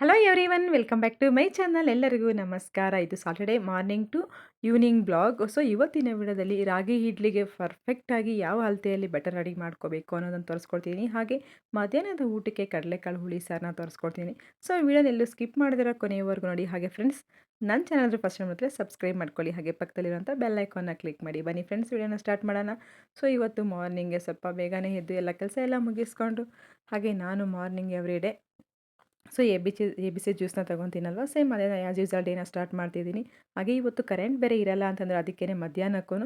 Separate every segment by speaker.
Speaker 1: Hello everyone welcome back to my channel ಎಲ್ಲರಿಗೂ ನಮಸ್ಕಾರ. ಇದು Saturday morning to evening blog so ಇವತ್ತಿನ ವಿಡಿಯೋದಲ್ಲಿ ರಾಗಿ ಇಡ್ಲಿಗೆ ಪರ್ಫೆಕ್ಟಾಗಿ ಯಾವ ಅಳತೆಯಲ್ಲಿ ಬೆಟರ್ ರೆಡಿ ಮಾಡ್ಕೋಬೇಕು ಅನ್ನೋದನ್ನು ತೋರಿಸ್ಕೊಡ್ತೀನಿ. ಹಾಗೆ ಮಧ್ಯಾಹ್ನದ ಊಟಕ್ಕೆ ಕಡಲೆಕಾಳು ಹುಳಿ ಸಾರನ್ನ ತೋರಿಸ್ಕೊಡ್ತೀನಿ. ಸೊ ವಿಡಿಯೋನೆಲ್ಲೂ ಸ್ಕಿಪ್ ಮಾಡಿದಿರೋ ಕೊನೆಯವರೆಗೂ ನೋಡಿ. ಹಾಗೆ ಫ್ರೆಂಡ್ಸ್ ನನ್ನ ಚಾನಲ್ ಫಸ್ಟ್ ಮಾತ್ರ ಸಬ್ಸ್ಕ್ರೈಬ್ ಮಾಡ್ಕೊಳ್ಳಿ. ಹಾಗೆ ಪಕ್ಕದಲ್ಲಿರುವಂಥ ಬೆಲ್ ಐಕಾನ್ನ ಕ್ಲಿಕ್ ಮಾಡಿ. ಬನ್ನಿ ಫ್ರೆಂಡ್ಸ್ ವಿಡಿಯೋನ ಸ್ಟಾರ್ಟ್ ಮಾಡೋಣ. ಸೊ ಇವತ್ತು ಮಾರ್ನಿಂಗೆ ಸ್ವಲ್ಪ ಬೇಗನೆ ಎದ್ದು ಎಲ್ಲ ಕೆಲಸ ಎಲ್ಲ ಮುಗಿಸ್ಕೊಂಡು, ಹಾಗೆ ನಾನು morning every day so, A B C A B C ಜ್ಯೂಸ್ನ ತೊಗೊತೀನಲ್ವ? ಸೇಮ್ ಅದೇ ಆ್ಯಸ್ ಯೂಸಲ್ ಡೇನ ಸ್ಟಾರ್ಟ್ ಮಾಡ್ತಿದ್ದೀನಿ. ಹಾಗೆ ಇವತ್ತು ಕರೆಂಟ್ ಬೇರೆ ಇರಲ್ಲ ಅಂತಂದರೆ ಅದಕ್ಕೇ ಮಧ್ಯಾಹ್ನಕ್ಕೂ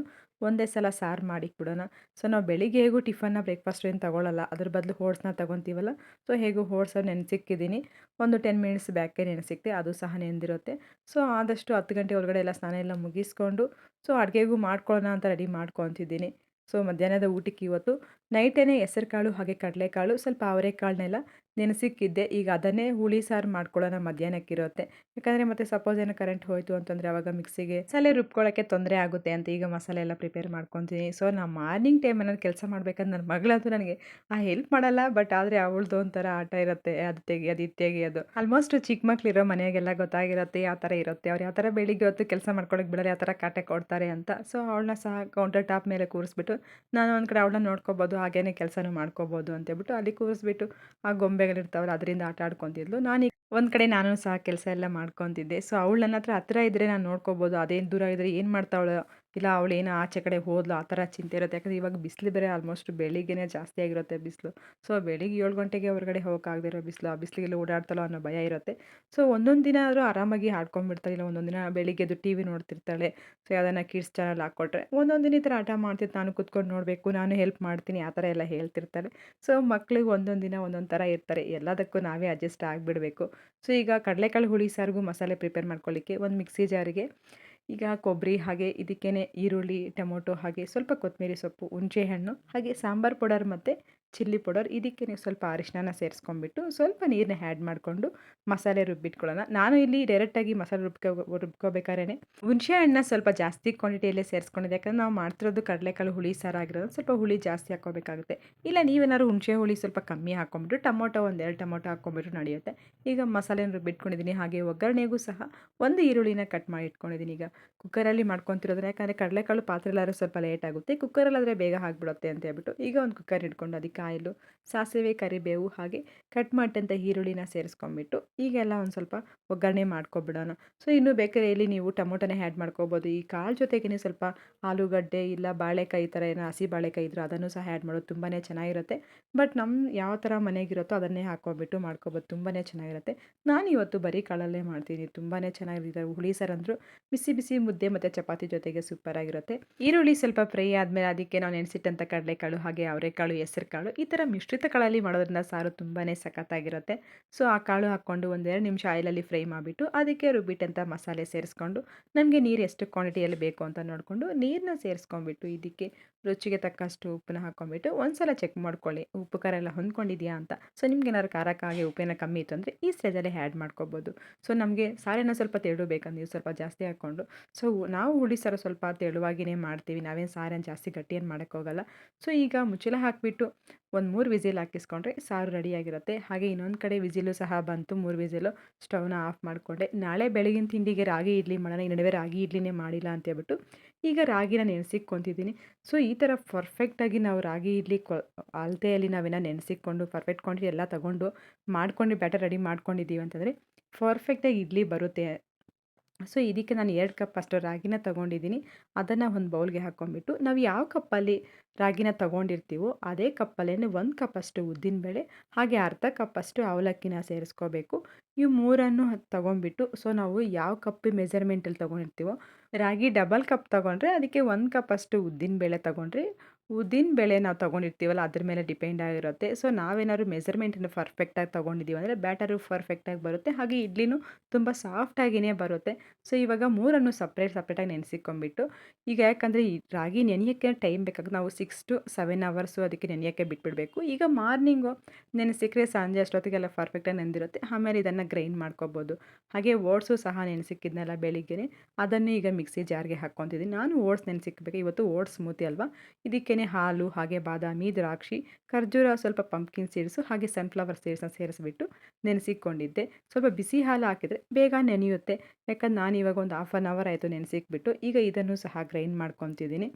Speaker 1: ಒಂದೇ ಸಲ ಸಾರು ಮಾಡಿಕ್ಬಿಡೋಣ ಸೊ, ನಾವು ಬೆಳಿಗ್ಗೆ ಹೇಗೂ ಟಿಫನ್ನ ಬ್ರೇಕ್ಫಾಸ್ಟ್ ಏನು ತೊಗೊಳ್ಳಲ್ಲ ಅದ್ರ ಬದಲು ಓಟ್ಸ್ನ ತೊಗೊತೀವಲ್ಲ. ಸೊ, ಹೇಗೂ ಓಟ್ಸು ನೆನೆಸಿಕ್ಕಿದ್ದೀನಿ. ಒಂದು ಟೆನ್ ಮಿನಿಟ್ಸ್ ಬ್ಯಾಕೇ ನೆನೆಸಿಕ್ತೆ. ಅದು ಸಹ ನೆನೆದಿರುತ್ತೆ ಸೊ, ಆದಷ್ಟು ಹತ್ತು ಗಂಟೆ ಒಳಗಡೆ ಎಲ್ಲ ಸ್ನಾನ ಎಲ್ಲ ಮುಗಿಸ್ಕೊಂಡು, ಸೊ, ಅಡುಗೆಗೂ ಮಾಡ್ಕೊಳ್ಳೋಣ ಅಂತ ರೆಡಿ ಮಾಡ್ಕೊತಿದ್ದೀನಿ. ಸೊ, ಮಧ್ಯಾಹ್ನದ ಊಟಕ್ಕೆ ಇವತ್ತು ನೈಟೇ ಹೆಸರು ಕಾಳು ಹಾಗೆ ಕಡಲೆಕಾಳು, ಸ್ವಲ್ಪ ಅವರೆಕಾಳನ್ನೆಲ್ಲ ನೆನೆಸಿಕ್ಕಿದ್ದೆ ಈಗ ಅದನ್ನೇ ಹುಳಿ ಸಾರು ಮಾಡ್ಕೊಳ್ಳೋಣ ಮಧ್ಯಾಹ್ನಕ್ಕಿರುತ್ತೆ. ಯಾಕಂದರೆ ಮತ್ತೆ ಸಪೋಸ್ ಏನೋ ಕರೆಂಟ್ ಹೋಯಿತು ಅಂತಂದರೆ ಅವಾಗ ಮಿಕ್ಸಿಗೆ ಮಸಾಲೆ ರುಬ್ಕೊಳ್ಳೋಕ್ಕೆ ತೊಂದರೆ ಆಗುತ್ತೆ ಅಂತ ಈಗ ಮಸಾಲೆ ಎಲ್ಲ ಪ್ರಿಪೇರ್ ಮಾಡ್ಕೊತೀನಿ. ಸೊ ನಾನು ಮಾರ್ನಿಂಗ್ ಟೈಮ್ ಏನಾದ್ರು ಕೆಲಸ ಮಾಡ್ಬೇಕಂದ್ರೆ ನನ್ನ ಮಗಳಂತೂ ನನಗೆ, ಆ ಹೆಲ್ಪ್ ಮಾಡಲ್ಲ ಬಟ್ ಆದರೆ ಅವಳದು ಒಂಥರ ಆಟ ಇರುತ್ತೆ, ಅದು ತೆಗಿಯೋದು ಇದು ತೆಗಿಯೋದು. ಆಲ್ಮೋಸ್ಟ್ ಚಿಕ್ಕ ಮಕ್ಳಿರೋ ಮನೆಯಾಗೆಲ್ಲ ಗೊತ್ತಾಗಿರುತ್ತೆ ಯಾವ ಥರ ಇರುತ್ತೆ. ಅವ್ರು ಯಾವ ಥರ ಬೆಳಿಗ್ಗೆ ಹೊತ್ತು ಕೆಲಸ ಮಾಡ್ಕೊಳಕ್ಕೆ ಬಿಡೋರು ಯಾವ ಥರ ಕಾಟ ಕೊಡ್ತಾರೆ ಅಂತ. ಸೊ ಅವಳನ್ನ ಸಹ ಕೌಂಟರ್ ಟಾಪ್ ಮೇಲೆ ಕೂರಿಸ್ಬಿಟ್ಟು ನಾನು ಒಂದು ಕಡೆ ಅವಳನ್ನ ನೋಡ್ಕೋಬೋದು, ಹಾಗೇನೇ ಕೆಲಸನೂ ಮಾಡ್ಕೋಬೋದು ಅಂತೇಳ್ಬಿಟ್ಟು ಅಲ್ಲಿ ಕೂರಿಸ್ಬಿಟ್ಟು, ಆ ಗೊಂಬೆಗಳಿರ್ತಾವಲ್ಲ ಅದರಿಂದ ಆಟ ಆಡ್ಕೊತಿದ್ಲು. ನಾನು ಒಂದು ಕಡೆ ನಾನು ಸಹ ಕೆಲಸ ಎಲ್ಲ ಮಾಡ್ಕೊತಿದ್ದೆ. ಸೊ ಅವಳು ನನ್ನ ಹತ್ರ ಹತ್ರ ಇದ್ದರೆ ನಾನು ನೋಡ್ಕೋಬೋದು. ಅದೇನು ದೂರ ಇದ್ದರೆ ಏನು ಮಾಡ್ತಾವಳು ಇಲ್ಲ, ಅವಳು ಏನೋ ಆಚೆ ಕಡೆ ಹೋದ್ಲು, ಆ ಥರ ಚಿಂತೆ ಇರುತ್ತೆ. ಯಾಕಂದರೆ ಇವಾಗ ಬಿಸಿಲು ಬೇರೆ ಆಲ್ಮೋಸ್ಟ್ ಬೆಳಿಗ್ಗೆನೇ ಜಾಸ್ತಿ ಆಗಿರುತ್ತೆ ಬಿಸಿಲು. ಸೊ ಬೆಳಿಗ್ಗೆ ಏಳು ಗಂಟೆಗೆ ಹೊರಗಡೆ ಹೋಗೋಕ್ಕಾಗದಿರೋ ಬಿಸಿಲು, ಆ ಬಿಸಿಲಿಗೆಲ್ಲ ಓಡಾಡ್ತಾಳೋ ಅನ್ನೋ ಭಯ ಇರುತ್ತೆ. ಸೊ ಒಂದೊಂದು ದಿನ ಆದರೂ ಆರಾಮಾಗಿ ಆಡ್ಕೊಂಡ್ಬಿಡ್ತಾಳೆ, ಇಲ್ಲ ಒಂದೊಂದು ದಿನ ಎದ್ದು ಟಿ ವಿ ನೋಡ್ತಿರ್ತಾಳೆ. ಸೊ ಯಾವ್ದಾನ ಕಿಡ್ಸ್ ಚಾನಲ್ ಹಾಕ್ಕೊಟ್ರೆ ಒಂದೊಂದು ದಿನ ಈ ಥರ ಆಟ ಮಾಡ್ತಿತ್ತು ನಾನು ಕುತ್ಕೊಂಡು ನೋಡಬೇಕು, ನಾನು ಹೆಲ್ಪ್ ಮಾಡ್ತೀನಿ, ಆ ಥರ ಎಲ್ಲ ಹೇಳ್ತಿರ್ತಾಳೆ. ಸೊ ಮಕ್ಳಿಗೆ ಒಂದೊಂದು ದಿನ ಒಂದೊಂದು ಥರ ಇರ್ತಾರೆ. ಎಲ್ಲದಕ್ಕೂ ನಾವೇ ಅಡ್ಜಸ್ಟ್ ಆಗಿಬಿಡಬೇಕು. ಸೊ ಈಗ ಕಡಲೆಕಾಳು ಹುಳಿ ಸಾರಿಗೂ ಮಸಾಲೆ ಪ್ರಿಪೇರ್ ಮಾಡ್ಕೊಳ್ಳಿಕ್ಕೆ ಒಂದು ಮಿಕ್ಸಿ ಜಾರಿಗೆ ಈಗ ಕೊಬ್ಬರಿ ಹಾಗೆ ಇದಕ್ಕೇ ಈರುಳ್ಳಿ, ಟೊಮೊಟೊ ಹಾಗೆ ಸ್ವಲ್ಪ ಕೊತ್ತಂಬರಿ ಸೊಪ್ಪು, ಹುಣಸೆಹಣ್ಣು ಹಾಗೆ ಸಾಂಬಾರು ಪೌಡರ್ ಮತ್ತು ಚಿಲ್ಲಿ ಪೌಡರ್, ಇದಕ್ಕೆ ನೀವು ಸ್ವಲ್ಪ ಅರಿಶಿನ ಸೇರಿಸ್ಕೊಂಡ್ಬಿಟ್ಟು ಸ್ವಲ್ಪ ನೀರನ್ನ ಆ್ಯಡ್ ಮಾಡಿಕೊಂಡು ಮಸಾಲೆ ರುಬ್ಬಿಟ್ಕೊಳ್ಳೋಣ. ನಾನು ಇಲ್ಲಿ ಡೈರೆಕ್ಟಾಗಿ ಮಸಾಲೆ ರುಬ್ಕೊ ರುಬ್ಕೋಬೇಕಾದ್ರೆ ಹುಣಸೆ ಹಣ್ಣನ್ನ ಸ್ವಲ್ಪ ಜಾಸ್ತಿ ಕ್ವಾಂಟಿಟಿಯಲ್ಲೇ ಸೇರಿಸ್ಕೊಂಡಿದ್ದೆ. ಯಾಕಂದರೆ ನಾವು ಮಾಡ್ತಿರೋದು ಕಡಲೆಕಾಳು ಹುಳಿ ಸಾರಾಗಿರೋದು ಸ್ವಲ್ಪ ಹುಳಿ ಜಾಸ್ತಿ ಹಾಕೋಬೇಕಾಗುತ್ತೆ ಇಲ್ಲ, ನೀವೇನಾದ್ರು ಹುಣಸೆ ಹುಳಿ ಸ್ವಲ್ಪ ಕಮ್ಮಿ ಹಾಕೊಂಡ್ಬಿಟ್ಟು ಟೊಮೊಟೊ ಒಂದೆರಡು ಟೊಮೊಟೊ ಹಾಕ್ಕೊಂಬಿಟ್ಟು ನಡೆಯುತ್ತೆ. ಈಗ ಮಸಾಲೆನ ರುಬ್ಬಿಟ್ಕೊಂಡಿದ್ದೀನಿ. ಹಾಗೆ ಒಗ್ಗರಣೆಗೂ ಸಹ ಒಂದು ಈರುಳ್ಳಿನ ಕಟ್ ಮಾಡಿ ಇಟ್ಕೊಂಡಿದ್ದೀನಿ ಈಗ. ಕುಕ್ಕರಲ್ಲಿ ಮಾಡ್ಕೊತಿರೋದ್ರೆ ಯಾಕಂದರೆ ಕಡಲೆಕಾಳು ಪಾತ್ರೆಲ್ಲಾದ್ರೂ ಸ್ವಲ್ಪ ಲೇಟ್ ಆಗುತ್ತೆ. ಕುಕ್ಕರಲ್ಲಾದರೆ ಬೇಗ ಆಗಿಬಿಡುತ್ತೆ ಅಂತ ಹೇಳ್ಬಿಟ್ಟು ಈಗ ಒಂದು ಕುಕ್ಕರ್ ಇಟ್ಕೊಂಡು ಅದಕ್ಕೆ ಆಯಿಲು ಸಾಸಿವೆ, ಕರಿಬೇವು ಹಾಗೆ ಕಟ್ ಮಾಡಿದಂಥ ಈರುಳ್ಳಿನ ಸೇರಿಸ್ಕೊಂಬಿಟ್ಟು ಈಗೆಲ್ಲ ಒಂದು ಸ್ವಲ್ಪ ಒಗ್ಗರಣೆ ಮಾಡ್ಕೊಬಿಡೋಣ. ಸೊ ಇನ್ನೂ ಬೇಕಾದ್ರೆ ಇಲ್ಲಿ ನೀವು ಟೊಮೊಟೊನೇ ಆ್ಯಡ್ ಮಾಡ್ಕೋಬೋದು. ಈ ಕಾಳು ಜೊತೆಗೇ ಸ್ವಲ್ಪ ಆಲೂಗಡ್ಡೆ ಇಲ್ಲ ಬಾಳೆಕಾಯಿ ಥರ ಏನೋ ಹಸಿ ಬಾಳೆಕಾಯಿ ಇದ್ದರೂ ಅದನ್ನು ಸಹ ಆ್ಯಡ್ ಮಾಡೋದು ತುಂಬಾ ಚೆನ್ನಾಗಿರುತ್ತೆ. ಬಟ್ ನಮ್ಮ ಯಾವ ಥರ ಮನೆಗಿರುತ್ತೋ ಅದನ್ನೇ ಹಾಕ್ಕೊಂಬಿಟ್ಟು ಮಾಡ್ಕೊಬೋದು. ತುಂಬಾ ಚೆನ್ನಾಗಿರುತ್ತೆ. ನಾನು ಇವತ್ತು ಬರೀ ಕಾಳಲ್ಲೇ ಮಾಡ್ತೀನಿ. ತುಂಬಾ ಚೆನ್ನಾಗಿರುತ್ತೆ. ಹುಳಿ ಸರ್ ಅಂದರೂ ಬಿಸಿ ಬಿಸಿ ಮುದ್ದೆ ಮತ್ತು ಚಪಾತಿ ಜೊತೆಗೆ ಸೂಪರ್ ಆಗಿರುತ್ತೆ. ಈರುಳ್ಳಿ ಸ್ವಲ್ಪ ಫ್ರೈ ಆದಮೇಲೆ ಅದಕ್ಕೆ ನಾವು ನೆನೆಸಿಟ್ಟಂಥ ಕಡಲೆಕಾಳು ಹಾಗೆ ಅವರೆಕಾಳು ಹೆಸರು ಕಾಳು ಈ ಥರ ಮಿಶ್ರಿತ ಕಾಳಲ್ಲಿ ಮಾಡೋದ್ರಿಂದ ಸಾರು ತುಂಬಾ ಸಖತ್ತಾಗಿರುತ್ತೆ. ಸೊ, ಆ ಕಾಳು ಹಾಕ್ಕೊಂಡು ಒಂದೆರಡು ನಿಮಿಷ ಆಯಿಲಲ್ಲಿ ಫ್ರೈ ಮಾಡಿಬಿಟ್ಟು ಅದಕ್ಕೆ ರುಬ್ಬಿಟ್ಟಂಥ ಮಸಾಲೆ ಸೇರಿಸ್ಕೊಂಡು ನಮಗೆ ನೀರು ಎಷ್ಟು ಕ್ವಾಂಟಿಟಿಯಲ್ಲಿ ಬೇಕು ಅಂತ ನೋಡಿಕೊಂಡು ನೀರನ್ನ ಸೇರಿಸ್ಕೊಂಡ್ಬಿಟ್ಟು ಇದಕ್ಕೆ ರುಚಿಗೆ ತಕ್ಕಷ್ಟು ಉಪ್ಪನ್ನ ಹಾಕ್ಕೊಂಬಿಟ್ಟು ಒಂದು ಸಲ ಚೆಕ್ ಮಾಡ್ಕೊಳ್ಳಿ. ಉಪ್ಪು, ಖಾರ ಎಲ್ಲ ಹೊಂದ್ಕೊಂಡಿದೆಯಾ ಅಂತ. ಸೊ, ನಿಮ್ಗೆ ಏನಾದ್ರು ಖಾರಕ್ಕಾಗಿ ಉಪ್ಪಿನ ಕಮ್ಮಿ ಇತ್ತು ಅಂದರೆ ಈ ಸ್ಟೇಜಲ್ಲೇ ಆ್ಯಡ್ ಮಾಡ್ಕೋಬೋದು. ಸೊ, ನಮಗೆ ಸಾರೇನ ಸ್ವಲ್ಪ ತೆಳು ಬೇಕಂದ್ರೆ ಸ್ವಲ್ಪ ಜಾಸ್ತಿ ಹಾಕ್ಕೊಂಡು ಸೊ, ನಾವು ಹುಳಿ ಸಾರು ಸ್ವಲ್ಪ ತೆಳುವಾಗಿಯೇ ಮಾಡ್ತೀವಿ. ನಾವೇನು ಸಾರೇನ ಜಾಸ್ತಿ ಗಟ್ಟಿಯನ್ನು ಮಾಡೋಕ್ಕೋಗಲ್ಲ ಸೊ, ಈಗ ಮುಚ್ಚಳ ಹಾಕಿಬಿಟ್ಟು ಒಂದು ಮೂರು ವಿಸಿಲ್ ಹಾಕಿಸ್ಕೊಂಡ್ರೆ ಸಾರು ರೆಡಿಯಾಗಿರುತ್ತೆ ಹಾಗೆ ಇನ್ನೊಂದು ಕಡೆ ವಿಸಿಲು ಸಹ ಬಂತು, ಮೂರು ವಿಸಿಲು. ಸ್ಟವ್ನ ಆಫ್ ಮಾಡಿಕೊಂಡೆ. ನಾಳೆ ಬೆಳಗಿನ ತಿಂಡಿಗೆ ರಾಗಿ ಇಡ್ಲಿ ಮಾಡೋಣ, ಈ ನಡುವೆ ರಾಗಿ ಇಡ್ಲಿನೇ ಮಾಡಿಲ್ಲ ಅಂತ ಹೇಳ್ಬಿಟ್ಟು ಈಗ ರಾಗಿನ ನೆನೆಸಿಕ್ಕೊತಿದ್ದೀನಿ ಸೊ, ಈ ಥರ ಪರ್ಫೆಕ್ಟಾಗಿ ನಾವು ರಾಗಿ ಇಡ್ಲಿ ಕೊ ಅಳತೆಯಲ್ಲಿ ನಾವೇನೋ ನೆನೆಸಿಕೊಂಡು ಪರ್ಫೆಕ್ಟ್ ಕ್ವಾಂಟಿಟಿ ಎಲ್ಲ ತಗೊಂಡು ಮಾಡ್ಕೊಂಡು ಬ್ಯಾಟರ್ ರೆಡಿ ಮಾಡ್ಕೊಂಡಿದ್ದೀವಿ ಅಂತಂದರೆ ಪರ್ಫೆಕ್ಟಾಗಿ ಇಡ್ಲಿ ಬರುತ್ತೆ. ಸೊ, ಇದಕ್ಕೆ ನಾನು ಎರಡು ಕಪ್ ಅಷ್ಟು ರಾಗಿನ ತೊಗೊಂಡಿದ್ದೀನಿ. ಅದನ್ನು ಒಂದು ಬೌಲ್ಗೆ ಹಾಕ್ಕೊಂಡ್ಬಿಟ್ಟು ನಾವು ಯಾವ ಕಪ್ಪಲ್ಲಿ ರಾಗಿನ ತೊಗೊಂಡಿರ್ತೀವೋ, ಅದೇ ಕಪ್ಪಲ್ಲೇ ಒಂದು ಕಪ್ಪಷ್ಟು ಉದ್ದಿನಬೇಳೆ, ಹಾಗೆ ಅರ್ಧ ಕಪ್ ಅಷ್ಟು ಅವಲಕ್ಕಿನ ಸೇರಿಸ್ಕೋಬೇಕು. ಇವು ಮೂರನ್ನು ತೊಗೊಂಬಿಟ್ಟು ಸೊ, ನಾವು ಯಾವ ಕಪ್ ಮೆಜರ್ಮೆಂಟಲ್ಲಿ ತೊಗೊಂಡಿರ್ತೀವೋ, ರಾಗಿ ಡಬಲ್ ಕಪ್ ತೊಗೊಂಡ್ರೆ, ಅದಕ್ಕೆ ಒಂದು ಕಪ್ಪಷ್ಟು ಉದ್ದಿನಬೇಳೆ ತೊಗೊಂಡ್ರೆ ಉದ್ದಿನ ಬೇಳೆ ನಾವು ತೊಗೊಂಡಿರ್ತೀವಲ್ಲ, ಅದ್ರ ಮೇಲೆ ಡಿಪೆಂಡ್ ಆಗಿರುತ್ತೆ. ಸೊ ನಾವೇನಾದ್ರು ಮೆಸರ್ಮೆಂಟನ್ನು ಪರ್ಫೆಕ್ಟಾಗಿ ತೊಗೊಂಡಿದ್ದೀವಿ ಅಂದರೆ ಬ್ಯಾಟರು ಪರ್ಫೆಕ್ಟಾಗಿ ಬರುತ್ತೆ. ಹಾಗೆ ಇಡ್ಲಿನೂ ತುಂಬ ಸಾಫ್ಟಾಗಿಯೇ ಬರುತ್ತೆ. ಸೊ ಇವಾಗ ಮೂರನ್ನು ಸಪ್ರೇಟ್ ಸಪ್ರೇಟಾಗಿ ನೆನೆಸಿಕೊಂಡ್ಬಿಟ್ಟು, ಈಗ ಯಾಕಂದರೆ ಈ ರಾಗಿ ನೆನೆಯೋಕ್ಕೆ ಟೈಮ್ ಬೇಕಾಗ ನಾವು ಸಿಕ್ಸ್ ಟು ಸೆವೆನ್ ಅವರ್ಸು ಅದಕ್ಕೆ ನೆನೆಯೋಕ್ಕೆ ಬಿಟ್ಬಿಡಬೇಕು. ಈಗ ಮಾರ್ನಿಂಗು ನೆನೆಸಿಕ್ಕರೆ ಸಂಜೆ ಅಷ್ಟೊತ್ತಿಗೆಲ್ಲ ಪರ್ಫೆಕ್ಟಾಗಿ ನೆಂದಿರುತ್ತೆ. ಆಮೇಲೆ ಇದನ್ನು ಗ್ರೈಂಡ್ ಮಾಡ್ಕೋಬೋದು. ಹಾಗೆ ಓಟ್ಸು ಸಹ ನೆನೆಸಿಕ್ಕಿದ್ನಲ್ಲ ಬೆಳಿಗ್ಗೆ ಅದನ್ನು ಈಗ ಮಿಕ್ಸಿ ಜಾರ್ಗೆ ಹಾಕ್ಕೊತಿದ್ದೀನಿ ನಾನು ಓಟ್ಸ್ ನೆನೆಸಿಕ್ಬೇಕು. ಇವತ್ತು ಓಟ್ಸ್ ಸ್ಮೂತಿ ಅಲ್ವಾ? ಇದಕ್ಕೆ ಹಾಲು ಹಾಗೆ ಬಾದಾಮಿ, ದ್ರಾಕ್ಷಿ, ಖರ್ಜೂರ ಸ್ವಲ್ಪ ಪಂಪ್ಕಿನ್ ಸೇರಿಸು ಹಾಗೆ ಸನ್ಫ್ಲವರ್ ಸೀಡ್ಸ್ನ ಸೇರಿಸ್ಬಿಟ್ಟು ನೆನೆಸಿಕೊಂಡಿದ್ದೆ. ಸ್ವಲ್ಪ ಬಿಸಿ ಹಾಲು ಹಾಕಿದರೆ ಬೇಗ ನೆನೆಯುತ್ತೆ. ಯಾಕಂದ್ರೆ ನಾನು ಇವಾಗ ಒಂದು ಹಾಫ್ ಆನ್ ಅವರ್ ಆಯಿತು ನೆನೆಸಿಕ್ಬಿಟ್ಟು, ಈಗ ಇದನ್ನು ಸಹ ಗ್ರೈಂಡ್ ಮಾಡ್ಕೊತಿದ್ದೀನಿ.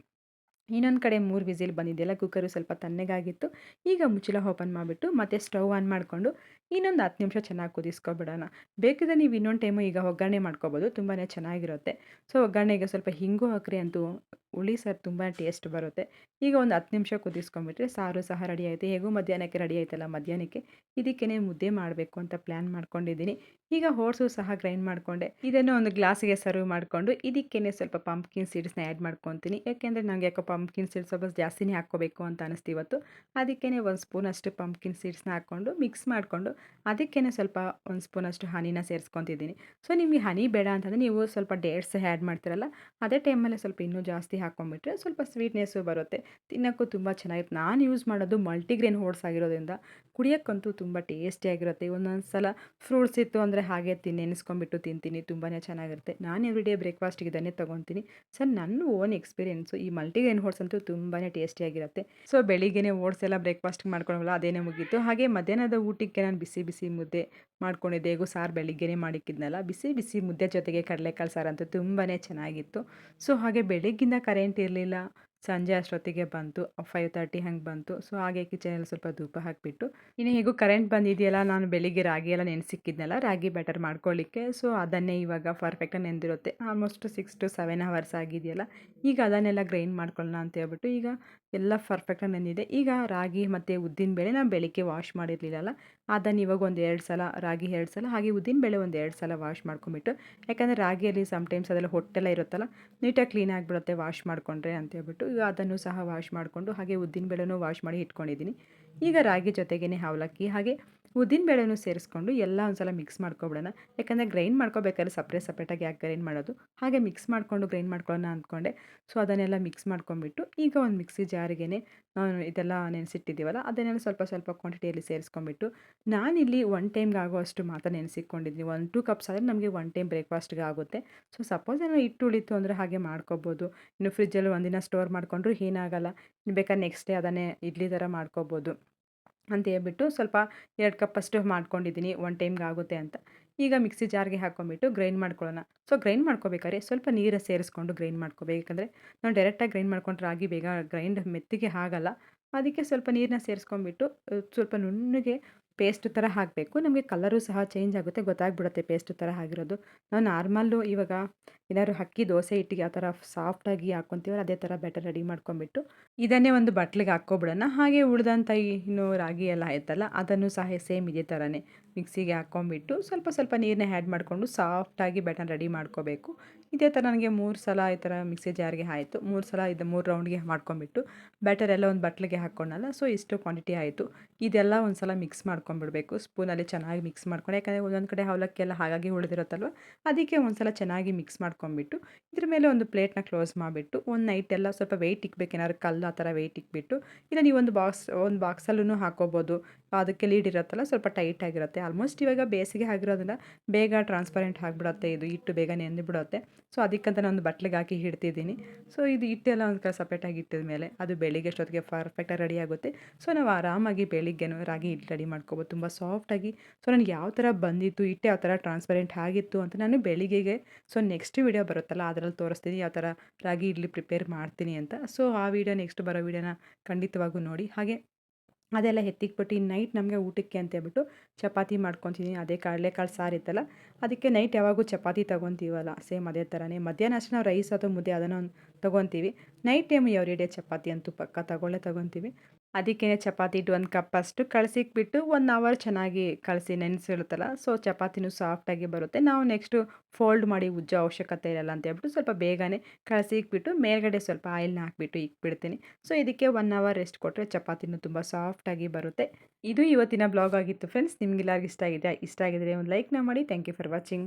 Speaker 1: ಇನ್ನೊಂದು ಕಡೆ ಮೂರು ವಿಸಿಲ್ ಬಂದಿದ್ದೆಲ್ಲ ಕುಕ್ಕರು ಸ್ವಲ್ಪ ತಣ್ಣಗಾಗಿತ್ತು. ಈಗ ಮುಚ್ಚಳ ಓಪನ್ ಮಾಡಿಬಿಟ್ಟು ಮತ್ತೆ ಸ್ಟವ್ ಆನ್ ಮಾಡಿಕೊಂಡು ಇನ್ನೊಂದು ಹತ್ತು ನಿಮಿಷ ಚೆನ್ನಾಗಿ ಕುದಿಸ್ಕೊಬಿಡೋಣ. ಬೇಕಿದ್ರೆ ನೀವು ಇನ್ನೊಂದು ಟೈಮು ಈಗ ಒಗ್ಗರಣೆ ಮಾಡ್ಕೊಬೋದು ತುಂಬಾ ಚೆನ್ನಾಗಿರುತ್ತೆ. ಸೊ, ಒಗ್ಗರಣೆಗೆ ಸ್ವಲ್ಪ ಹಿಂಗು ಹಾಕ್ರಿ ಅಂತೂ ಹುಳಿ ಸಾರು ತುಂಬ ಟೇಸ್ಟ್ ಬರುತ್ತೆ. ಈಗ ಒಂದು ಹತ್ತು ನಿಮಿಷ ಕುದಿಸ್ಕೊಂಬಿಟ್ರೆ ಸಾರು ಸಹ ರೆಡಿ ಆಯಿತು. ಹೇಗೂ ಮಧ್ಯಾಹ್ನಕ್ಕೆ ರೆಡಿ ಆಯ್ತಲ್ಲ ಮಧ್ಯಾಹ್ನಕ್ಕೆ? ಇದಕ್ಕೇ ಮುದ್ದೆ ಮಾಡಬೇಕು ಅಂತ ಪ್ಲ್ಯಾನ್ ಮಾಡ್ಕೊಂಡಿದ್ದೀನಿ. ಈಗ ಓಟ್ಸು ಸಹ ಗ್ರೈಂಡ್ ಮಾಡಿಕೊಂಡೆ. ಇದನ್ನು ಒಂದು ಗ್ಲಾಸಿಗೆ ಸರ್ವ್ ಮಾಡಿಕೊಂಡು ಇದಕ್ಕೇ ಸ್ವಲ್ಪ ಪಂಪ್ಕಿನ್ ಸೀಡ್ಸ್ನ ಆ್ಯಡ್ ಮಾಡ್ಕೊತೀನಿ. ಯಾಕೆಂದರೆ ನನಗೆ ಯಾಕೋ ಪಂಪ್ಕಿನ್ ಸೀಡ್ಸ್ ಸ್ವಲ್ಪ ಜಾಸ್ತಿನೇ ಹಾಕ್ಕೋಬೇಕು ಅಂತ ಅನಿಸ್ತು ಇವತ್ತು. ಅದಕ್ಕೇ ಒಂದು ಸ್ಪೂನ್ ಅಷ್ಟು ಪಂಪ್ಕಿನ್ ಸೀಡ್ಸ್ನ ಹಾಕ್ಕೊಂಡು ಮಿಕ್ಸ್ ಮಾಡಿಕೊಂಡು ಅದಕ್ಕೇ ಸ್ವಲ್ಪ ಒಂದು ಸ್ಪೂನ್ ಅಷ್ಟು ಹನಿನ ಸೇರಿಸ್ಕೊತಿದ್ದೀನಿ. ಸೊ ನಿಮಗೆ ಹನಿ ಬೇಡ ಅಂತಂದರೆ ನೀವು ಸ್ವಲ್ಪ ಡೇಟ್ಸ್ ಆ್ಯಡ್ ಮಾಡ್ತೀರಲ್ಲ, ಅದೇ ಟೈಮಲ್ಲೇ ಸ್ವಲ್ಪ ಇನ್ನೂ ಜಾಸ್ತಿ ಹಾಕ್ಕೊಂಬಿಟ್ರೆ ಸ್ವಲ್ಪ ಸ್ವೀಟ್ನೆಸ್ಸು ಬರುತ್ತೆ. ತಿನ್ನೋಕ್ಕೂ ತುಂಬ ಚೆನ್ನಾಗಿರುತ್ತೆ. ನಾನು ಯೂಸ್ ಮಾಡೋದು ಮಲ್ಟಿಗ್ರೇನ್ ಓಟ್ಸ್ ಆಗಿರೋದ್ರಿಂದ ಕುಡಿಯೋಕ್ಕಂತೂ ತುಂಬ ಟೇಸ್ಟಿಯಾಗಿರುತ್ತೆ ಒಂದೊಂದು ಸಲ ಫ್ರೂಟ್ಸ್ ಇತ್ತು ಅಂದರೆ ಹಾಗೆ ತಿನ್ ನೆನೆಸ್ಕೊಂಬಿಟ್ಟು ತಿಂತೀನಿ ತುಂಬಾ ಚೆನ್ನಾಗಿರುತ್ತೆ. ನಾನು ಎವ್ರಿ ಡೇ ಬ್ರೇಕ್ಫಾಸ್ಟಿಗೆ ಇದನ್ನೇ ತೊಗೊತೀನಿ. ಸರ್ ನನ್ನ ಓನ್ ಎಕ್ಸ್ಪೀರಿಯೆನ್ಸು ಈ ಮಲ್ಟಿಗ್ರೇನ್ ಓಟ್ಸ್ ಅಂತೂ ತುಂಬಾ ಟೇಸ್ಟಿಯಾಗಿರುತ್ತೆ ಸೊ, ಬೆಳಿಗ್ಗೆನೇ ಓಟ್ಸ್ ಎಲ್ಲ ಬ್ರೇಕ್ಫಾಸ್ಟ್ಗೆ ಮಾಡ್ಕೊಳಲ್ಲ ಅದೇನೇ ಮುಗೀತು. ಹಾಗೆ ಮಧ್ಯಾಹ್ನದ ಊಟಕ್ಕೆ ನಾನು ಬಿಸಿ ಬಿಸಿ ಮುದ್ದೆ ಮಾಡ್ಕೊಂಡಿದ್ದೆ. ಹೇಗೂ ಸಾರು ಬೆಳಿಗ್ಗೆನೇ ಮಾಡಿಕ್ಕಿದ್ನಲ್ಲ, ಬಿಸಿ ಬಿಸಿ ಮುದ್ದೆ ಜೊತೆಗೆ ಕಡಲೆಕಾಳು ಸಾರು ಅಂತೂ ತುಂಬಾ ಚೆನ್ನಾಗಿತ್ತು. ಸೊ, ಹಾಗೆ ಬೆಳಗ್ಗಿಂದ ಕರೆಂಟ್ ಇರಲಿಲ್ಲ. ಸಂಜೆ ಅಷ್ಟೊತ್ತಿಗೆ ಬಂತು ಫೈವ್ ತರ್ಟಿ ಹಂಗೆ ಬಂತು. ಸೊ ಹಾಗೆ ಕಿಚನಲ್ಲಿ ಸ್ವಲ್ಪ ಧೂಪ ಹಾಕಿಬಿಟ್ಟು, ಇನ್ನು ಹೇಗೂ ಕರೆಂಟ್ ಬಂದಿದೆಯಲ್ಲ, ನಾನು ಬೆಳಿಗ್ಗೆ ರಾಗಿ ಎಲ್ಲ ನೆನೆಸಿಕ್ಕಿದ್ನಲ್ಲ ರಾಗಿ ಬ್ಯಾಟರ್ ಮಾಡ್ಕೊಳ್ಳಿಕ್ಕೆ. ಸೊ ಅದನ್ನೇ ಇವಾಗ ಪರ್ಫೆಕ್ಟಾಗಿ ನೆಂದಿರುತ್ತೆ. Almost six to seven hours ಆಗಿದೆಯಲ್ಲ, ಈಗ ಅದನ್ನೆಲ್ಲ ಗ್ರೈಂಡ್ ಮಾಡ್ಕೊಳ್ಳೋಣ ಅಂತ ಹೇಳ್ಬಿಟ್ಟು, ಈಗ ಎಲ್ಲ ಪರ್ಫೆಕ್ಟಾಗಿ ನೆಂದಿದೆ ಈಗ ರಾಗಿ ಮತ್ತು ಉದ್ದಿನ ಬೇಳೆ ನಾನು ಬೆಳಿಗ್ಗೆ ವಾಶ್ ಮಾಡಿರಲಿಲ್ಲಲ್ಲ, ಅದನ್ನು ಇವಾಗ ಒಂದು ಎರಡು ಸಲ, ರಾಗಿ ಎರಡು ಸಲ, ಹಾಗೆ ಉದ್ದಿನ ಬೇಳೆ ಒಂದು ಎರಡು ಸಲ ವಾಶ್ ಮಾಡ್ಕೊಂಬಿಟ್ಟು ಯಾಕಂದರೆ ರಾಗಿಯಲ್ಲಿ ಸಮ್ಟೈಮ್ಸ್ ಅದೆಲ್ಲ ಹೊಟ್ಟೆಲ್ಲ ಇರುತ್ತಲ್ಲ, ನೀಟಾಗಿ ಕ್ಲೀನ್ ಆಗಿಬಿಡುತ್ತೆ ವಾಶ್ ಮಾಡಿಕೊಂಡ್ರೆ ಅಂತ ಹೇಳ್ಬಿಟ್ಟು, ಈಗ ಅದನ್ನು ಸಹ ವಾಶ್ ಮಾಡಿಕೊಂಡು, ಹಾಗೆ ಉದ್ದಿನ ಬೇಳೆನೂ ವಾಶ್ ಮಾಡಿ ಇಟ್ಕೊಂಡಿದ್ದೀನಿ. ಈಗ ರಾಗಿ ಜೊತೆಗೇ ಅವಲಕ್ಕಿ ಹಾಗೆ ಉದ್ದಿನ ಬೇಳೆನೂ ಸೇರಿಸ್ಕೊಂಡು ಎಲ್ಲ ಒಂದ್ಸಲ ಮಿಕ್ಸ್ ಮಾಡ್ಕೊಬಿಡೋಣ. ಯಾಕಂದರೆ ಗ್ರೈಂಡ್ ಮಾಡ್ಕೋಬೇಕಾದ್ರೆ ಸಪ್ರೇಟ್ ಸಪ್ರೇಟಾಗಿ ಯಾಕೆ ಗ್ರೈಂಡ್ ಮಾಡೋದು? ಹಾಗೆ ಮಿಕ್ಸ್ ಮಾಡಿಕೊಂಡು ಗ್ರೈಂಡ್ ಮಾಡ್ಕೊಳ್ಳೋಣ ಅಂದ್ಕೊಂಡೆ. ಸೊ ಅದನ್ನೆಲ್ಲ ಮಿಕ್ಸ್ ಮಾಡ್ಕೊಂಡ್ಬಿಟ್ಟು ಈಗ ಒಂದು ಮಿಕ್ಸಿ ಜಾರಿಗೆ ನಾನು ಇದೆಲ್ಲ ನೆನೆಸಿಟ್ಟಿದ್ದೀವಲ್ಲ, ಅದನ್ನೆಲ್ಲ ಸ್ವಲ್ಪ ಸ್ವಲ್ಪ ಕ್ವಾಂಟಿಟಿಯಲ್ಲಿ ಸೇರಿಸ್ಕೊಂಬಿಟ್ಟು ನಾನಿಲ್ಲಿ ಒನ್ ಟೈಮ್ಗೆ ಆಗೋಷ್ಟು ಮಾತ್ರ ನೆನೆಸಿಕೊಂಡಿದ್ದೀನಿ ಒಂದು ಟೂ ಕಪ್ಸ್ ಆದರೆ ನಮಗೆ ಒನ್ ಟೈಮ್ ಬ್ರೇಕ್ಫಾಸ್ಟ್ಗೆ ಆಗುತ್ತೆ. ಸೊ ಸಪೋಸ್ ಏನೋ ಹಿಟ್ಟು ಉಳಿತು ಅಂದರೆ ಹಾಗೆ ಮಾಡ್ಕೋಬೋದು. ಇನ್ನು ಫ್ರಿಜ್ಜಲ್ಲಿ ಒಂದಿನ ಸ್ಟೋರ್ ಮಾಡಿಕೊಂಡ್ರು ಏನಾಗಲ್ಲ. ಬೇಕಾದ್ರೆ ನೆಕ್ಸ್ಟ್ ಡೇ ಅದನ್ನೇ ಇಡ್ಲಿ ಥರ ಮಾಡ್ಕೋಬೋದು. ಅಂತ ಹೇಳ್ಬಿಟ್ಟು ಸ್ವಲ್ಪ ಎರಡು ಕಪ್ ಅಷ್ಟು ಮಾಡ್ಕೊಂಡಿದ್ದೀನಿ ಒನ್ ಟೈಮ್ಗೆ ಆಗುತ್ತೆ ಅಂತ. ಈಗ ಮಿಕ್ಸಿ ಜಾರ್ಗೆ ಹಾಕ್ಕೊಂಬಿಟ್ಟು ಗ್ರೈಂಡ್ ಮಾಡ್ಕೊಳ್ಳೋಣ. ಸೊ ಗ್ರೈಂಡ್ ಮಾಡ್ಕೋಬೇಕಾದ್ರೆ ಸ್ವಲ್ಪ ನೀರು ಸೇರಿಸ್ಕೊಂಡು ಗ್ರೈಂಡ್ ಮಾಡ್ಕೋಬೇಕು. ಯಾಕಂದರೆ ನಾವು ಡೈರೆಕ್ಟಾಗಿ ಗ್ರೈಂಡ್ ಮಾಡ್ಕೊಂಡ್ರೆ ರಾಗಿ ಬೇಗ ಗ್ರೈಂಡ್ ಮೆತ್ತಿಗೆ ಆಗಲ್ಲ. ಅದಕ್ಕೆ ಸ್ವಲ್ಪ ನೀರನ್ನ ಸೇರಿಸ್ಕೊಂಡ್ಬಿಟ್ಟು ಸ್ವಲ್ಪ ನುಣ್ಣಗೆ ಪೇಸ್ಟ್ ಥರ ಹಾಕಬೇಕು. ನಮಗೆ ಕಲರು ಸಹ ಚೇಂಜ್ ಆಗುತ್ತೆ. ಗೊತ್ತಾಗ್ಬಿಡುತ್ತೆ ಪೇಸ್ಟ್ ಥರ ಆಗಿರೋದು. ನಾವು ನಾರ್ಮಲ್ಲು ಇವಾಗ ಏನಾದ್ರು ಅಕ್ಕಿ, ದೋಸೆ ಹಿಟ್ಟಿಗೆ ಆ ಥರ ಸಾಫ್ಟಾಗಿ ಹಾಕ್ಕೊತೀವಲ್ಲ, ಅದೇ ಥರ ಬೆಟರ್ ರೆಡಿ ಮಾಡ್ಕೊಂಬಿಟ್ಟು ಇದನ್ನೇ ಒಂದು ಬಟ್ಲಿಗೆ ಹಾಕ್ಕೊಬಿಡೋಣ. ಹಾಗೆ ಉಳಿದಂಥ ಇನ್ನು ರಾಗಿ ಎಲ್ಲ ಆಯ್ತಲ್ಲ, ಅದನ್ನು ಸಹ ಸೇಮ್ ಇದೇ ಥರನೇ. ಮಿಕ್ಸಿಗೆ ಹಾಕ್ಕೊಂಬಿಟ್ಟು ಸ್ವಲ್ಪ ಸ್ವಲ್ಪ ನೀರನ್ನ ಆ್ಯಡ್ ಮಾಡಿಕೊಂಡು ಸಾಫ್ಟಾಗಿ ಬ್ಯಾಟರ್ ರೆಡಿ ಮಾಡ್ಕೋಬೇಕು. ಇದೇ ಥರ ನನಗೆ ಮೂರು ಸಲ ಈ ಥರ ಮಿಕ್ಸಿ ಜಾರಿಗೆ ಆಯಿತು. ಮೂರು ಸಲ ಇದು ಮೂರು ರೌಂಡ್ಗೆ ಮಾಡ್ಕೊಂಬಿಟ್ಟು ಬ್ಯಾಟರ್ ಎಲ್ಲ ಒಂದು ಬಟ್ಲಿಗೆ ಹಾಕ್ಕೊಂಡಲ್ಲ ಸೊ ಇಷ್ಟು ಕ್ವಾಂಟಿಟಿ ಆಯಿತು. ಇದೆಲ್ಲ ಒಂದು ಸಲ ಮಿಕ್ಸ್ ಮಾಡ್ಕೊಂಬಿಡಬೇಕು. ಸ್ಪೂನಲ್ಲಿ ಚೆನ್ನಾಗಿ ಮಿಕ್ಸ್ ಮಾಡ್ಕೊಂಡು, ಯಾಕಂದರೆ ಒಂದೊಂದು ಕಡೆ ಅವಲಕ್ಕಿ ಎಲ್ಲ ಹಾಗಾಗಿ ಉಳಿದಿರುತ್ತಲ್ವ, ಅದಕ್ಕೆ ಒಂದು ಸಲ ಚೆನ್ನಾಗಿ ಮಿಕ್ಸ್ ಮಾಡ್ಕೊಂಬಿಟ್ಟು ಇದ್ರ ಮೇಲೆ ಒಂದು ಪ್ಲೇಟ್ನ ಕ್ಲೋಸ್ ಮಾಡಿಬಿಟ್ಟು ಒಂದು ನೈಟ್ ಎಲ್ಲ ಸ್ವಲ್ಪ ವೆಯ್ಟ್ ಇಕ್ಬೇಕು, ಏನಾದ್ರು ಕಲ್ಲು ಆ ಥರ ವೆಯ್ಟ್ ಇಕ್ಬಿಟ್ಟು, ಇಲ್ಲ ನೀವು ಒಂದು ಬಾಕ್ಸ್ ಒಂದು ಬಾಕ್ಸಲ್ಲೂ ಹಾಕೋಬೋದು ಅದಕ್ಕೆ ಲೀಡ್ ಇರುತ್ತಲ್ಲ, ಸ್ವಲ್ಪ ಟೈಟ್ ಆಗಿರುತ್ತೆ. ಆಲ್ಮೋಸ್ಟ್ ಇವಾಗ ಬೇಸಿಗೆ ಆಗಿರೋದ್ರಿಂದ ಬೇಗ ಟ್ರಾನ್ಸ್ಪರೆಂಟ್ ಆಗಿಬಿಡುತ್ತೆ. ಇದು ಹಿಟ್ಟು ಬೇಗ ಬಿಡುತ್ತೆ. ಸೊ ಅದಕ್ಕಂತ ನಾನು ಒಂದು ಬಟ್ಲಿಗೆ ಹಾಕಿ ಹಿಡ್ತಿದ್ದೀನಿ. ಸೊ ಇದು ಹಿಟ್ಟೆಲ್ಲ ಒಂದು ಕಡೆ ಸಪ್ರೇಟಾಗಿ ಇಟ್ಟಿದ ಮೇಲೆ ಅದು ಬೆಳಿಗ್ಗೆ ಅಷ್ಟೊತ್ತಿಗೆ ಪರ್ಫೆಕ್ಟಾಗಿ ರೆಡಿ ಆಗುತ್ತೆ. ಸೊ ನಾವು ಆರಾಮಾಗಿ ಬೆಳಿಗ್ಗೆನೂ ರಾಗಿ ಹಿಟ್ಟು ರೆಡಿ ಮಾಡ್ಕೋಬೋದು. ತುಂಬ ಸಾಫ್ಟಾಗಿ ಸೊ ನನಗೆ ಯಾವ ಥರ ಬಂದಿತ್ತು ಇಟ್ಟೆ ಯಾವ ಥರ ಟ್ರಾನ್ಸ್ಪರೆಂಟ್ ಆಗಿತ್ತು ಅಂತ ನಾನು ಬೆಳಿಗ್ಗೆಗೆ ಸೊ ನೆಕ್ಸ್ಟ್ ವೀಡಿಯೋ ಬರುತ್ತಲ್ಲ, ಅದರಲ್ಲಿ ತೋರಿಸ್ತೀನಿ ಯಾವ ಥರ ರಾಗಿ ಇಡ್ಲಿ ಪ್ರಿಪೇರ್ ಮಾಡ್ತೀನಿ ಅಂತ. ಸೊ ಆ ವಿಡಿಯೋ ನೆಕ್ಸ್ಟ್ ಬರೋ ವೀಡಿಯೋನ ಖಂಡಿತವಾಗೂ ನೋಡಿ. ಹಾಗೆ ಅದೆಲ್ಲ ಎತ್ತಿಕ್ಬಿಟ್ಟು ಇನ್ನು ನೈಟ್ ನಮಗೆ ಊಟಕ್ಕೆ ಅಂತ ಹೇಳ್ಬಿಟ್ಟು ಚಪಾತಿ ಮಾಡ್ಕೊತೀನಿ. ಅದೇ ಕಡಲೆಕಾಳು ಸಾರು ಇತ್ತಲ್ಲ, ಅದಕ್ಕೆ ನೈಟ್ ಯಾವಾಗೂ ಚಪಾತಿ ತೊಗೊತೀವಲ್ಲ, ಸೇಮ್ ಅದೇ ಥರನೇ. ಮಧ್ಯಾಹ್ನ ಅಷ್ಟೇ ನಾವು ರೈಸ್ ಅಥವಾ ಮುದ್ದೆ, ಅದನ್ನು ತೊಗೊತೀವಿ. ನೈಟ್ ಟೈಮ್ ಎವ್ರಿಡೇ ಚಪಾತಿ ಅಂತೂ ಪಕ್ಕ ತಗೊಳ್ಳೇ ತೊಗೊತೀವಿ. ಅದಕ್ಕೇ ಚಪಾತಿ ಇಟ್ಟು ಒಂದು ಕಪ್ ಅಷ್ಟು ಕಳಿಸಿಕ್ಬಿಟ್ಟು ಒನ್ ಅವರ್ ಚೆನ್ನಾಗಿ ಕಳಿಸಿ ನೆನೆಸಿರುತ್ತಲ್ಲ ಸೊ ಚಪಾತಿನೂ ಸಾಫ್ಟಾಗಿ ಬರುತ್ತೆ. ನಾವು ನೆಕ್ಸ್ಟು ಫೋಲ್ಡ್ ಮಾಡಿ ಉಜ್ಜೋ ಅವಶ್ಯಕತೆ ಇರಲ್ಲ ಅಂತ ಹೇಳ್ಬಿಟ್ಟು ಸ್ವಲ್ಪ ಬೇಗನೆ ಕಳಿಸಿಕ್ಬಿಟ್ಟು ಮೇಲ್ಗಡೆ ಸ್ವಲ್ಪ ಆಯಿಲ್ನ ಹಾಕ್ಬಿಟ್ಟು ಇಕ್ಬಿಡ್ತೀನಿ. ಸೊ ಇದಕ್ಕೆ ಒನ್ ಅವರ್ ರೆಸ್ಟ್ ಕೊಟ್ಟರೆ ಚಪಾತಿನೂ ತುಂಬ ಸಾಫ್ಟಾಗಿ ಬರುತ್ತೆ. ಇದು ಇವತ್ತಿನ ಬ್ಲಾಗ್ ಆಗಿತ್ತು ಫ್ರೆಂಡ್ಸ್ ನಿಮ್ಗೆಲ್ಲರಿಗೂ ಇಷ್ಟ ಆಗಿದೆ ಇಷ್ಟ ಆಗಿದ್ರೆ ಒಂದು ಲೈಕ್ನ ಮಾಡಿ. Thank you for watching